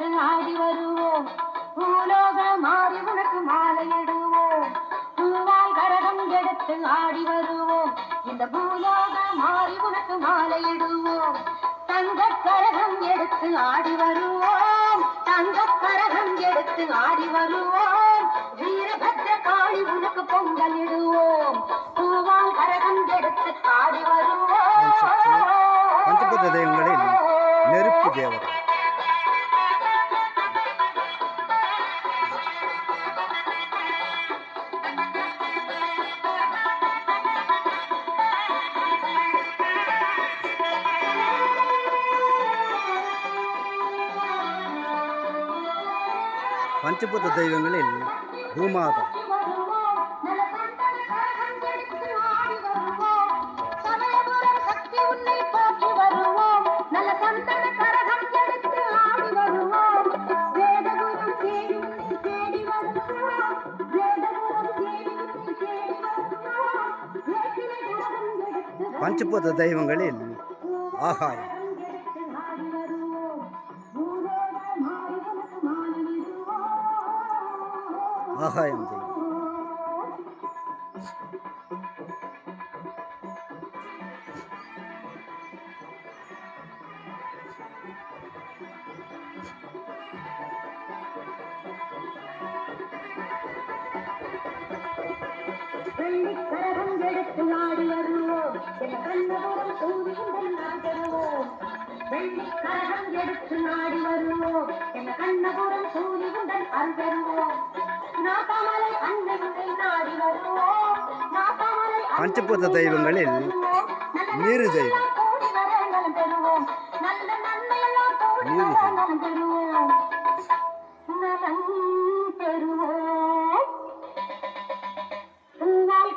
ஆடி வருவோம். பூலோக மாறி உனக்கு மாலையிடுவோம். பூவால் கரகம் எடுத்து ஆடி வருவோம். இந்த பூலோக மாறி உனக்கு மாலையிடுவோம். தங்க கரகம் எடுத்து ஆடி வருவோம். தங்க கரகம் எடுத்து ஆடி வருவோம். வீரபத்ர காளி உனக்கு பொங்கலிடுவோம் பூவால் கரகம் எடுத்து ஆடி வருவோம். பஞ்சபூத தெய்வங்களில் நெருப்பு தேவர் பஞ்சபூத தெய்வங்களில் பூமாதா. பஞ்சபூத தெய்வங்களில் ஆகாயம். ஆகாயம் தெய்வம் எடுத்து நாடி வருவோம். என் கண்ணபுரம் சூரியன் நான் எடுத்து வருவோம். என் கண்ணபுரம் அருள் பஞ்சபூத தெய்வங்களில் நீரு தெய்வம். நீரு தெய்வம்.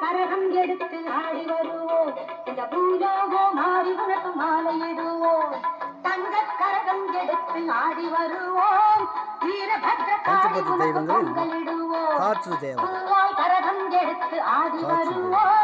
கரகம் எடுத்து ஆடி வருவோம். இந்த பூலோகோ மாறி உனக்கு மாலையிடுவோம். தங்க கரகம் எடுத்து ஆடி வருவோம். வீரபத்ர பொங்கலிடுவோம். காற்று தேவர் பூவால் கரகம் எடுத்து ஆடி காற்று வருவோம்